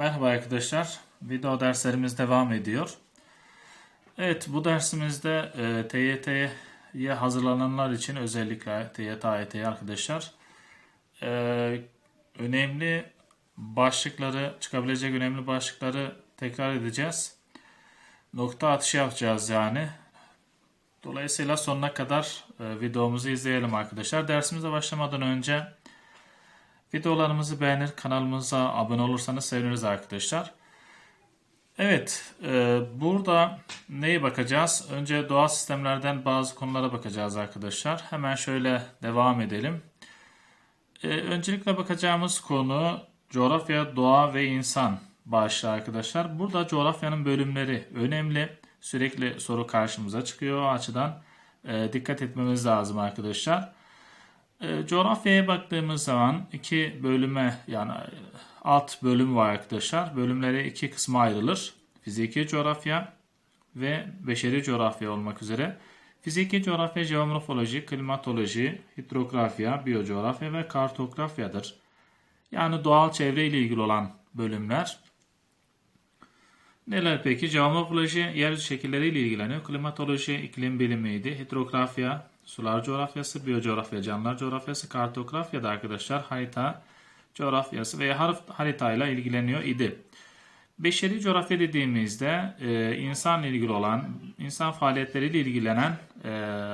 Merhaba arkadaşlar. Video derslerimiz devam ediyor. Evet bu dersimizde e, TYT'ye hazırlananlar için özellikle TYT, AYT'ye arkadaşlar e, önemli başlıkları, çıkabilecek önemli başlıkları tekrar edeceğiz. Nokta atışı yapacağız yani. Dolayısıyla sonuna kadar e, videomuzu izleyelim arkadaşlar. Dersimize başlamadan önce Videolarımızı beğenir, kanalımıza abone olursanız seviniriz arkadaşlar. Evet, e, burada neye bakacağız? Önce doğal sistemlerden bazı konulara bakacağız arkadaşlar. Hemen şöyle devam edelim. E, öncelikle bakacağımız konu coğrafya, doğa ve insan başlığı arkadaşlar. Burada coğrafyanın bölümleri önemli. Sürekli soru karşımıza çıkıyor. O açıdan e, dikkat etmemiz lazım arkadaşlar. E, coğrafyaya baktığımız zaman iki bölüme yani e, alt bölüm var arkadaşlar. Bölümleri iki kısma ayrılır. Fiziki coğrafya ve beşeri coğrafya olmak üzere. Fiziki coğrafya jeomorfoloji, klimatoloji, hidrografya, biyocoğrafya ve kartografyadır. Yani doğal çevre ile ilgili olan bölümler. Neler peki? Jeomorfoloji yer şekilleriyle ilgileniyor. Klimatoloji iklim bilimiydi. Hidrografya sular coğrafyası, biyocoğrafya, canlılar coğrafyası, kartografya da arkadaşlar harita coğrafyası veya haritayla ilgileniyor idi. Beşeri coğrafya dediğimizde e, insanla ilgili olan, insan faaliyetleriyle ilgilenen e,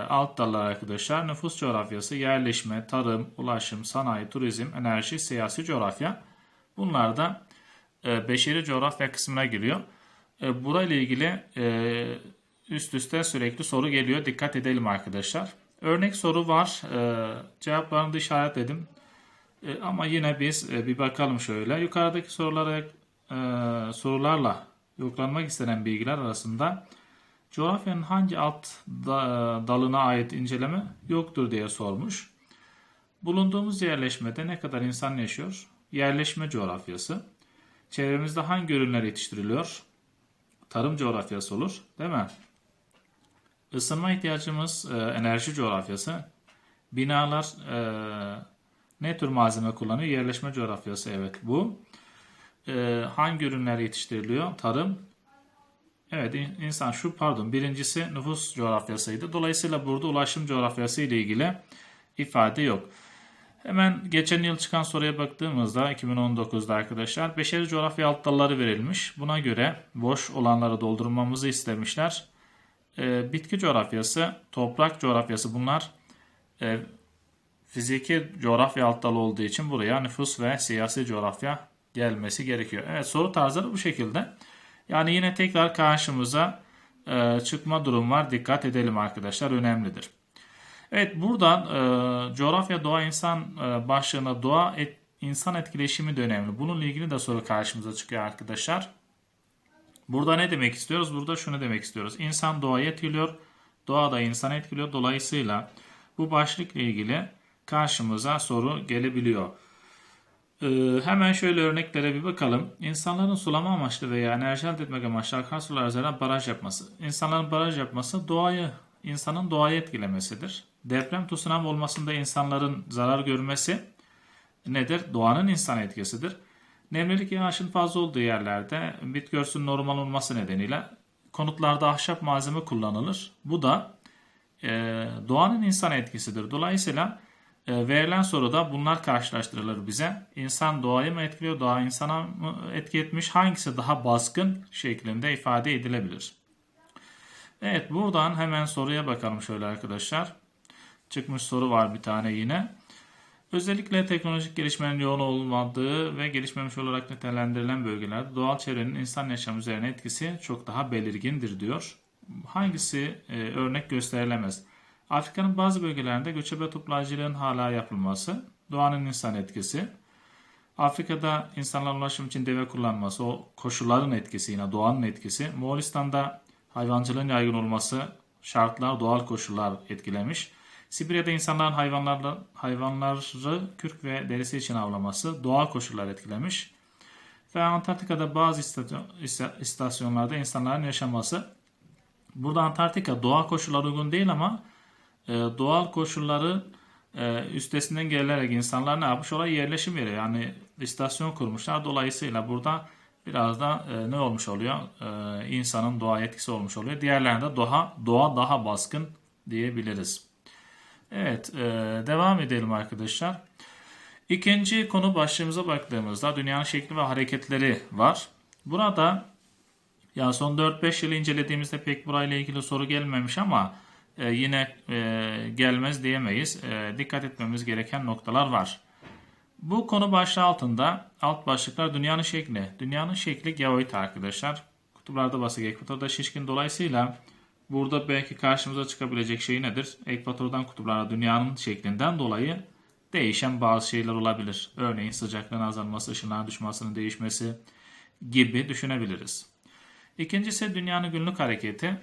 alt dallar arkadaşlar. Nüfus coğrafyası, yerleşme, tarım, ulaşım, sanayi, turizm, enerji, siyasi coğrafya. Bunlar da e, beşeri coğrafya kısmına giriyor. E, burayla ilgili e, üst üste sürekli soru geliyor. Dikkat edelim arkadaşlar. Örnek soru var. E, cevaplarını da işaretledim. E, ama yine biz e, bir bakalım şöyle. Yukarıdaki sorulara e, sorularla yoklanmak istenen bilgiler arasında coğrafyanın hangi alt da, dalına ait inceleme yoktur diye sormuş. Bulunduğumuz yerleşmede ne kadar insan yaşıyor? Yerleşme coğrafyası. Çevremizde hangi ürünler yetiştiriliyor? Tarım coğrafyası olur, değil mi? Isınma ihtiyacımız e, enerji coğrafyası. Binalar e, ne tür malzeme kullanıyor? Yerleşme coğrafyası evet bu. E, hangi ürünler yetiştiriliyor? Tarım. Evet insan şu pardon birincisi nüfus coğrafyasıydı. Dolayısıyla burada ulaşım coğrafyası ile ilgili ifade yok. Hemen geçen yıl çıkan soruya baktığımızda 2019'da arkadaşlar beşeri coğrafya alt dalları verilmiş. Buna göre boş olanları doldurmamızı istemişler e, bitki coğrafyası, toprak coğrafyası bunlar e, fiziki coğrafya alt dalı olduğu için buraya nüfus ve siyasi coğrafya gelmesi gerekiyor. Evet soru tarzları bu şekilde. Yani yine tekrar karşımıza e, çıkma durum var. Dikkat edelim arkadaşlar önemlidir. Evet buradan e, coğrafya doğa insan e, başlığına doğa et, insan etkileşimi de önemli. Bununla ilgili de soru karşımıza çıkıyor arkadaşlar. Burada ne demek istiyoruz? Burada şunu demek istiyoruz. İnsan doğayı etkiliyor, doğa da insan etkiliyor. Dolayısıyla bu başlıkla ilgili karşımıza soru gelebiliyor. Ee, hemen şöyle örneklere bir bakalım. İnsanların sulama amaçlı veya enerji elde etmek amaçlı akarsular üzerine baraj yapması. İnsanların baraj yapması doğayı, insanın doğayı etkilemesidir. Deprem tsunami olmasında insanların zarar görmesi nedir? Doğanın insan etkisidir. Nemlilik yağışın fazla olduğu yerlerde bitki örtüsünün normal olması nedeniyle konutlarda ahşap malzeme kullanılır. Bu da e, doğanın insan etkisidir. Dolayısıyla e, verilen soruda bunlar karşılaştırılır bize. İnsan doğayı mı etkiliyor, doğa insana mı etki etmiş, hangisi daha baskın şeklinde ifade edilebilir. Evet buradan hemen soruya bakalım şöyle arkadaşlar. Çıkmış soru var bir tane yine. Özellikle teknolojik gelişmenin yoğun olmadığı ve gelişmemiş olarak nitelendirilen bölgelerde doğal çevrenin insan yaşamı üzerine etkisi çok daha belirgindir diyor. Hangisi e, örnek gösterilemez? Afrika'nın bazı bölgelerinde göçebe toplayıcılığın hala yapılması, doğanın insan etkisi, Afrika'da insanların ulaşım için deve kullanması, o koşulların etkisi yine doğanın etkisi, Moğolistan'da hayvancılığın yaygın olması, şartlar, doğal koşullar etkilemiş. Sibirya'da insanların hayvanlarla, hayvanları kürk ve derisi için avlaması doğal koşullar etkilemiş. Ve Antarktika'da bazı istasyonlarda insanların yaşaması. Burada Antarktika doğal koşullar uygun değil ama e, doğal koşulları e, üstesinden gelerek insanlar ne yapmış? Oraya yerleşim yeri yani istasyon kurmuşlar. Dolayısıyla burada biraz da e, ne olmuş oluyor? E, insanın doğa etkisi olmuş oluyor. Diğerlerinde doğa, doğa daha baskın diyebiliriz. Evet, e, devam edelim arkadaşlar. İkinci konu başlığımıza baktığımızda dünyanın şekli ve hareketleri var. Burada ya son 4-5 yıl incelediğimizde pek burayla ilgili soru gelmemiş ama e, yine e, gelmez diyemeyiz. Dikkat etmemiz gereken noktalar var. Bu konu başlığı altında alt başlıklar dünyanın şekli. Dünyanın şekli geoid arkadaşlar. Kutuplarda basık, ekvatorda şişkin. Dolayısıyla burada belki karşımıza çıkabilecek şey nedir? Ekvatordan kutuplara dünyanın şeklinden dolayı değişen bazı şeyler olabilir. Örneğin sıcaklığın azalması, ışınların düşmesinin değişmesi gibi düşünebiliriz. İkincisi dünyanın günlük hareketi.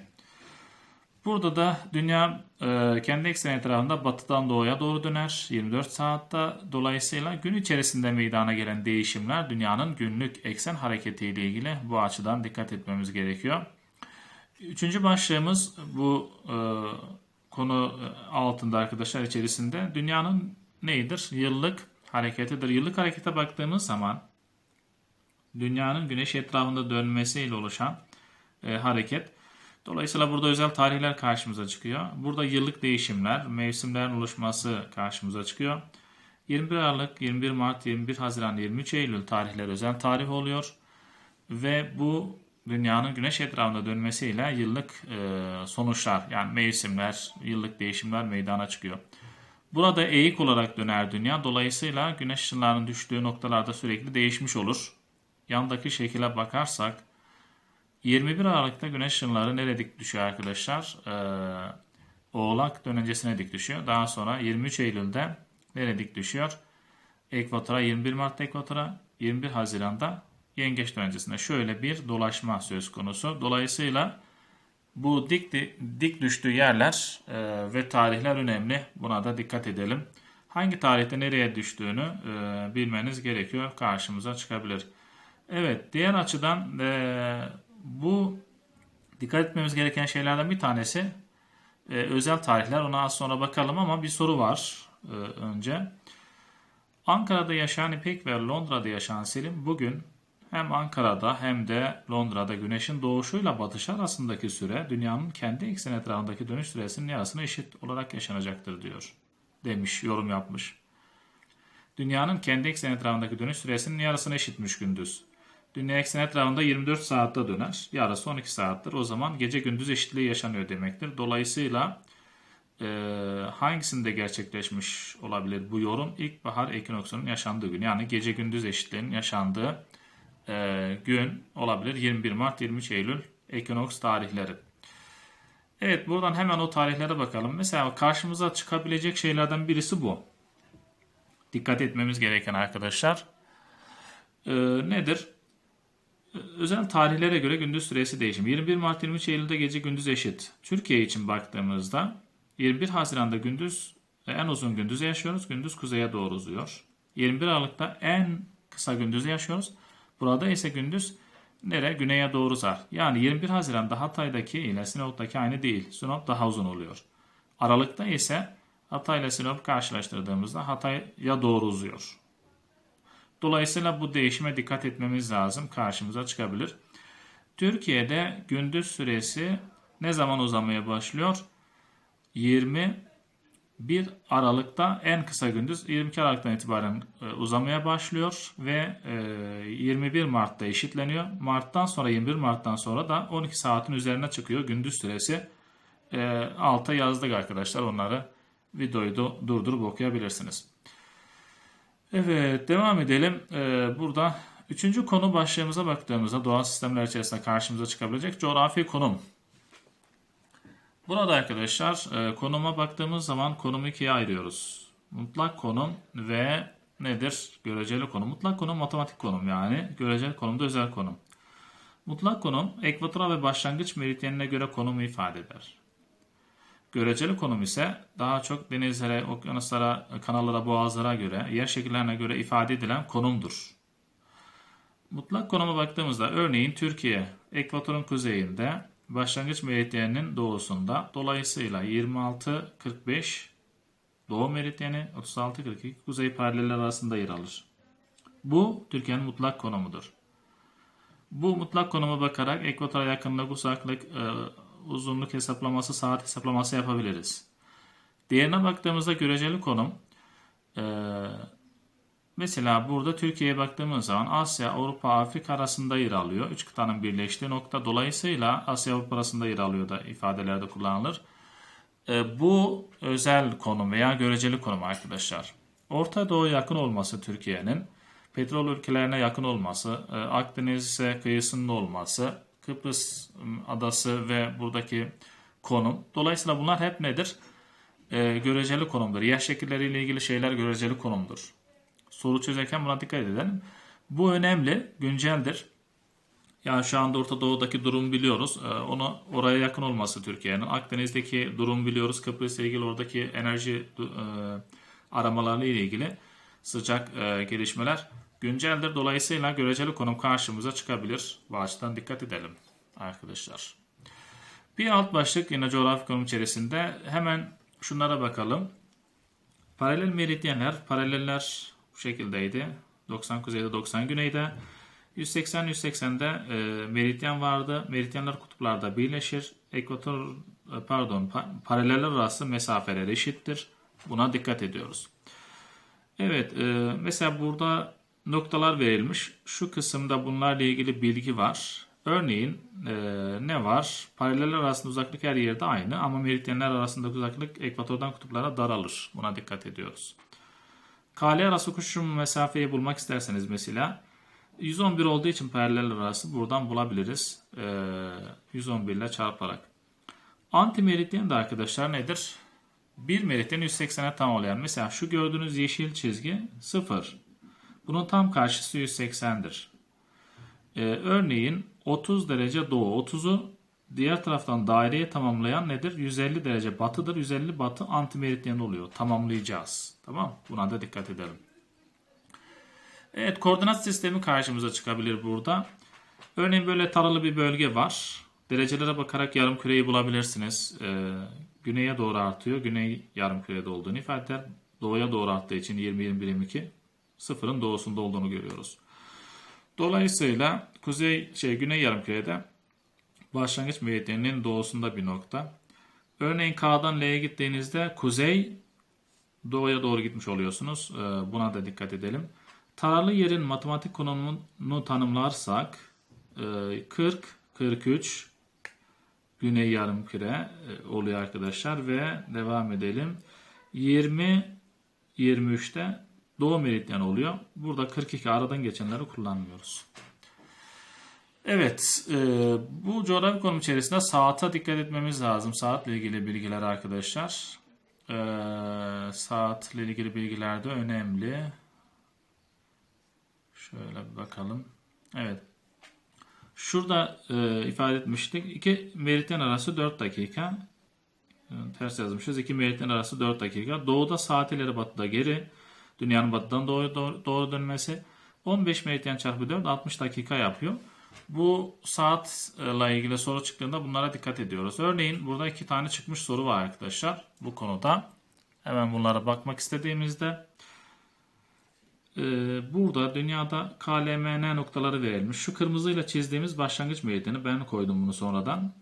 Burada da dünya e, kendi ekseni etrafında batıdan doğuya doğru döner 24 saatte. Dolayısıyla gün içerisinde meydana gelen değişimler dünyanın günlük eksen hareketiyle ilgili bu açıdan dikkat etmemiz gerekiyor. Üçüncü başlığımız bu e, konu altında arkadaşlar içerisinde dünyanın neydir? Yıllık hareketidir. Yıllık harekete baktığımız zaman dünyanın güneş etrafında dönmesiyle oluşan e, hareket. Dolayısıyla burada özel tarihler karşımıza çıkıyor. Burada yıllık değişimler, mevsimlerin oluşması karşımıza çıkıyor. 21 Aralık, 21 Mart, 21 Haziran, 23 Eylül tarihler özel tarih oluyor. Ve bu dünyanın güneş etrafında dönmesiyle yıllık e, sonuçlar yani mevsimler, yıllık değişimler meydana çıkıyor. Burada eğik olarak döner dünya. Dolayısıyla güneş ışınlarının düştüğü noktalarda sürekli değişmiş olur. Yandaki şekile bakarsak 21 Aralık'ta güneş ışınları nereye dik düşüyor arkadaşlar? Ee, Oğlak dönencesine dik düşüyor. Daha sonra 23 Eylül'de nereye dik düşüyor? Ekvatora 21 Mart'ta ekvatora 21 Haziran'da yengeç dönencesine şöyle bir dolaşma söz konusu. Dolayısıyla bu dik, dik düştüğü yerler e, ve tarihler önemli. Buna da dikkat edelim. Hangi tarihte nereye düştüğünü e, bilmeniz gerekiyor. Karşımıza çıkabilir. Evet, diğer açıdan e, bu dikkat etmemiz gereken şeylerden bir tanesi e, özel tarihler. Ona az sonra bakalım ama bir soru var e, önce. Ankara'da yaşayan İpek ve Londra'da yaşayan Selim bugün hem Ankara'da hem de Londra'da güneşin doğuşuyla batışı arasındaki süre dünyanın kendi ekseni etrafındaki dönüş süresinin yarısına eşit olarak yaşanacaktır diyor. Demiş, yorum yapmış. Dünyanın kendi ekseni etrafındaki dönüş süresinin yarısına eşitmiş gündüz. Dünya ekseni etrafında 24 saatte döner. Yarısı 12 saattir. O zaman gece gündüz eşitliği yaşanıyor demektir. Dolayısıyla e, hangisinde gerçekleşmiş olabilir bu yorum? İlkbahar ekinoksunun yaşandığı gün. Yani gece gündüz eşitliğinin yaşandığı e, gün olabilir. 21 Mart 23 Eylül ekinoks tarihleri. Evet buradan hemen o tarihlere bakalım. Mesela karşımıza çıkabilecek şeylerden birisi bu. Dikkat etmemiz gereken arkadaşlar. E, nedir? özel tarihlere göre gündüz süresi değişim. 21 Mart 23 Eylül'de gece gündüz eşit. Türkiye için baktığımızda 21 Haziran'da gündüz en uzun gündüzü yaşıyoruz. Gündüz kuzeye doğru uzuyor. 21 Aralık'ta en kısa gündüzü yaşıyoruz. Burada ise gündüz nere? Güneye doğru uzar. Yani 21 Haziran'da Hatay'daki ile Sinop'taki aynı değil. Sinop daha uzun oluyor. Aralık'ta ise Hatay ile Sinop karşılaştırdığımızda Hatay'a doğru uzuyor. Dolayısıyla bu değişime dikkat etmemiz lazım. Karşımıza çıkabilir. Türkiye'de gündüz süresi ne zaman uzamaya başlıyor? 21 Aralık'ta en kısa gündüz 22 Aralık'tan itibaren e, uzamaya başlıyor ve 21 e, Mart'ta eşitleniyor. Mart'tan sonra 21 Mart'tan sonra da 12 saatin üzerine çıkıyor gündüz süresi. E, alta yazdık arkadaşlar onları videoyu da durdurup okuyabilirsiniz. Evet devam edelim. Burada üçüncü konu başlığımıza baktığımızda doğal sistemler içerisinde karşımıza çıkabilecek coğrafi konum. Burada arkadaşlar e, konuma baktığımız zaman konumu ikiye ayırıyoruz. Mutlak konum ve nedir? Göreceli konum. Mutlak konum matematik konum yani. Göreceli konum da özel konum. Mutlak konum ekvatora ve başlangıç meridyenine göre konumu ifade eder. Göreceli konum ise daha çok denizlere, okyanuslara, kanallara, boğazlara göre, yer şekillerine göre ifade edilen konumdur. Mutlak konuma baktığımızda örneğin Türkiye ekvatorun kuzeyinde, başlangıç meridyeninin doğusunda, dolayısıyla 26-45 doğu meridyeni, 36-42 kuzey paraleller arasında yer alır. Bu Türkiye'nin mutlak konumudur. Bu mutlak konuma bakarak ekvatora yakınlık, uzaklık, e, uzunluk hesaplaması, saat hesaplaması yapabiliriz. Diğerine baktığımızda göreceli konum. e, mesela burada Türkiye'ye baktığımız zaman Asya, Avrupa, Afrika arasında yer alıyor. Üç kıtanın birleştiği nokta. Dolayısıyla Asya, Avrupa arasında yer alıyor da ifadelerde kullanılır. E, bu özel konum veya göreceli konum arkadaşlar. Orta Doğu yakın olması Türkiye'nin, petrol ülkelerine yakın olması, e, Akdeniz'e kıyısında olması, Kıbrıs adası ve buradaki konum. Dolayısıyla bunlar hep nedir? E, göreceli konumdur. Yer şekilleriyle ilgili şeyler göreceli konumdur. Soru çözerken buna dikkat edelim. Bu önemli, günceldir. Yani şu anda Orta Doğu'daki durum biliyoruz. Ee, Onu oraya yakın olması Türkiye'nin. Akdeniz'deki durum biliyoruz. Kıbrıs'la ilgili oradaki enerji e, aramalarıyla ilgili sıcak e, gelişmeler günceldir. Dolayısıyla göreceli konum karşımıza çıkabilir. Bu açıdan dikkat edelim arkadaşlar. Bir alt başlık yine coğrafi konum içerisinde hemen şunlara bakalım. Paralel meridyenler, paraleller bu şekildeydi. 90 kuzeyde 90 güneyde. 180-180'de e, meridyen vardı. Meridyenler kutuplarda birleşir. Ekvator e, pardon pa- paraleller arası mesafeler eşittir. Buna dikkat ediyoruz. Evet e, mesela burada noktalar verilmiş. Şu kısımda bunlarla ilgili bilgi var. Örneğin e, ne var? Paraleller arasında uzaklık her yerde aynı ama meridyenler arasındaki uzaklık ekvatordan kutuplara daralır. Buna dikkat ediyoruz. KL arası koşum mesafeyi bulmak isterseniz mesela 111 olduğu için paraleller arası buradan bulabiliriz. Ee, 111 ile çarparak. Antimeridyen de arkadaşlar nedir? Bir meridyen 180'e tam olayan. Mesela şu gördüğünüz yeşil çizgi 0. Bunun tam karşısı 180'dir. Ee, örneğin 30 derece doğu 30'u diğer taraftan daireye tamamlayan nedir? 150 derece batıdır. 150 batı antimeridyen oluyor. Tamamlayacağız. Tamam Buna da dikkat edelim. Evet koordinat sistemi karşımıza çıkabilir burada. Örneğin böyle taralı bir bölge var. Derecelere bakarak yarım küreyi bulabilirsiniz. Ee, güneye doğru artıyor. Güney yarım kürede olduğunu ifade eder. Doğuya doğru arttığı için 20-21-22 sıfırın doğusunda olduğunu görüyoruz. Dolayısıyla kuzey şey güney yarım kürede başlangıç meridyeninin doğusunda bir nokta. Örneğin K'dan L'ye gittiğinizde kuzey doğuya doğru gitmiş oluyorsunuz. Ee, buna da dikkat edelim. Taralı yerin matematik konumunu tanımlarsak e, 40, 43 güney yarımküre e, oluyor arkadaşlar ve devam edelim. 20 23'te doğu meridyen oluyor. Burada 42 aradan geçenleri kullanmıyoruz. Evet, e, bu coğrafi konum içerisinde saate dikkat etmemiz lazım. Saatle ilgili bilgiler arkadaşlar. E, saatle ilgili bilgiler de önemli. Şöyle bir bakalım. Evet. Şurada e, ifade etmiştik. İki meridyen arası 4 dakika. Ters yazmışız. İki meridyen arası 4 dakika. Doğuda saat ileri batıda geri. Dünyanın batıdan doğru, doğru, doğru dönmesi. 15 meridyen çarpı 4 60 dakika yapıyor. Bu saatle ilgili soru çıktığında bunlara dikkat ediyoruz. Örneğin burada iki tane çıkmış soru var arkadaşlar bu konuda. Hemen bunlara bakmak istediğimizde ee, burada dünyada KLMN noktaları verilmiş. Şu kırmızıyla çizdiğimiz başlangıç meridyeni ben koydum bunu sonradan.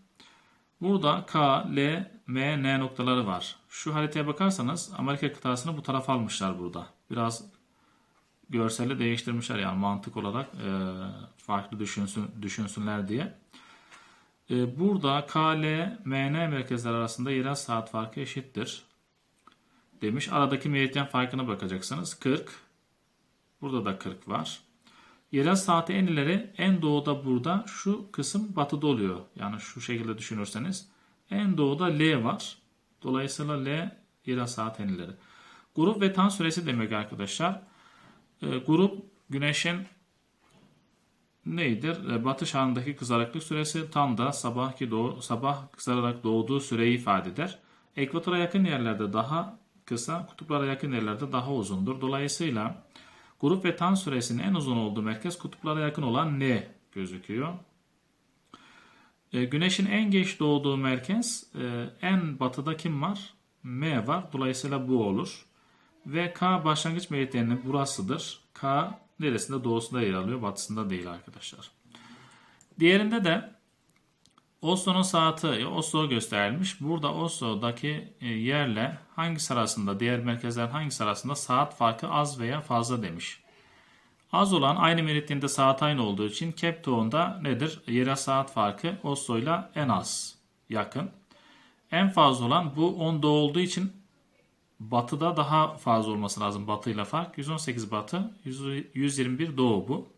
Burada K, L, M, N noktaları var. Şu haritaya bakarsanız Amerika kıtasını bu tarafa almışlar burada. Biraz görseli değiştirmişler yani mantık olarak e, farklı düşünsün, düşünsünler diye. E, burada K, L, M, N merkezler arasında yerel saat farkı eşittir demiş. Aradaki meridyen farkına bakacaksınız. 40, Burada da 40 var. Yerel saati en ileri en doğuda burada şu kısım batıda oluyor. Yani şu şekilde düşünürseniz. En doğuda L var. Dolayısıyla L yerel saat en ileri. Grup ve tan süresi demek arkadaşlar. E, grup güneşin neydir? E, batış anındaki kızarıklık süresi tan da sabahki doğu, sabah kızararak doğduğu süreyi ifade eder. Ekvatora yakın yerlerde daha kısa, kutuplara yakın yerlerde daha uzundur. Dolayısıyla Grup ve tan süresinin en uzun olduğu merkez kutuplara yakın olan N gözüküyor. E, güneşin en geç doğduğu merkez e, en batıda kim var? M var. Dolayısıyla bu olur. Ve K başlangıç meridyeninin burasıdır. K neresinde? Doğusunda yer alıyor. Batısında değil arkadaşlar. Diğerinde de Oslo'nun saati, Oslo gösterilmiş. Burada Oslo'daki e, yerle hangisi arasında, diğer merkezler hangisi arasında saat farkı az veya fazla demiş. Az olan aynı meridyende saat aynı olduğu için Cape Town'da nedir? Yerel saat farkı Oslo'yla en az yakın. En fazla olan bu 10 doğu olduğu için batıda daha fazla olması lazım batıyla fark. 118 batı, 100 121 doğu bu.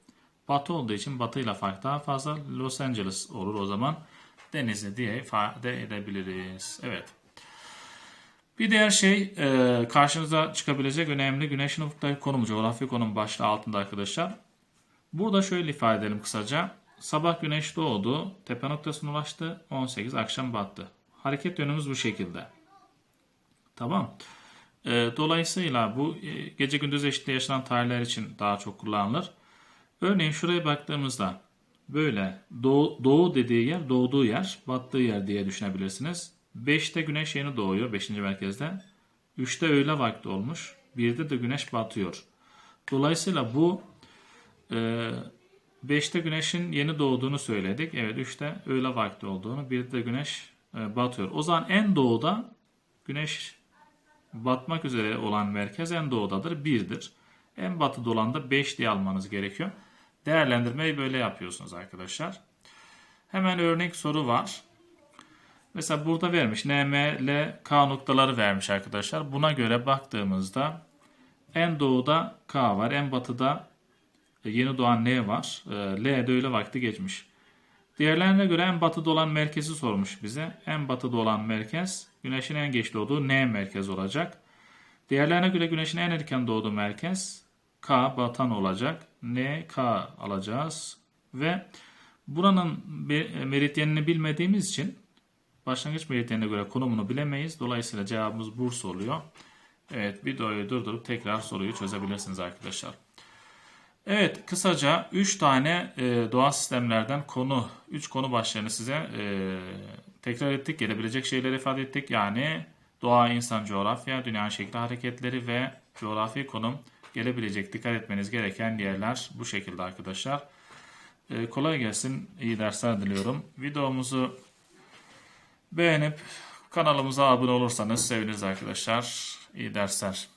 Batı olduğu için batıyla fark daha fazla. Los Angeles olur o zaman. Denizli diye ifade edebiliriz. Evet. Bir diğer şey e, karşınıza çıkabilecek önemli güneşin ufuktaki konumu, coğrafi konum başlığı altında arkadaşlar. Burada şöyle ifade edelim kısaca. Sabah güneş doğdu, tepe noktasına ulaştı, 18 akşam battı. Hareket yönümüz bu şekilde. Tamam. E, dolayısıyla bu e, gece gündüz eşitliği yaşanan tarihler için daha çok kullanılır. Örneğin şuraya baktığımızda böyle doğu, doğu dediği yer doğduğu yer, battığı yer diye düşünebilirsiniz. 5'te güneş yeni doğuyor 5. merkezde. 3'te öğle vakti olmuş. 1'de de güneş batıyor. Dolayısıyla bu e, 5'te güneşin yeni doğduğunu söyledik. Evet 3'te öğle vakti olduğunu. 1'de de güneş e, batıyor. O zaman en doğuda güneş batmak üzere olan merkez en doğudadır. 1'dir. En batıda olan da 5 diye almanız gerekiyor. Değerlendirmeyi böyle yapıyorsunuz arkadaşlar. Hemen örnek soru var. Mesela burada vermiş. NM, K noktaları vermiş arkadaşlar. Buna göre baktığımızda en doğuda K var. En batıda yeni doğan N var. E, L de öyle vakti geçmiş. Diğerlerine göre en batıda olan merkezi sormuş bize. En batıda olan merkez güneşin en geç doğduğu N merkez olacak. Diğerlerine göre güneşin en erken doğduğu merkez K batan olacak. N K alacağız. Ve buranın meridyenini bilmediğimiz için başlangıç meridyenine göre konumunu bilemeyiz. Dolayısıyla cevabımız Bursa oluyor. Evet videoyu durdurup tekrar soruyu çözebilirsiniz arkadaşlar. Evet kısaca 3 tane e, doğal sistemlerden konu, 3 konu başlarını size e, tekrar ettik. Gelebilecek şeyleri ifade ettik. Yani doğa, insan, coğrafya, dünya şekli hareketleri ve coğrafi konum gelebilecek, dikkat etmeniz gereken yerler bu şekilde arkadaşlar. E, kolay gelsin, iyi dersler diliyorum. Videomuzu beğenip kanalımıza abone olursanız seviniriz arkadaşlar. İyi dersler.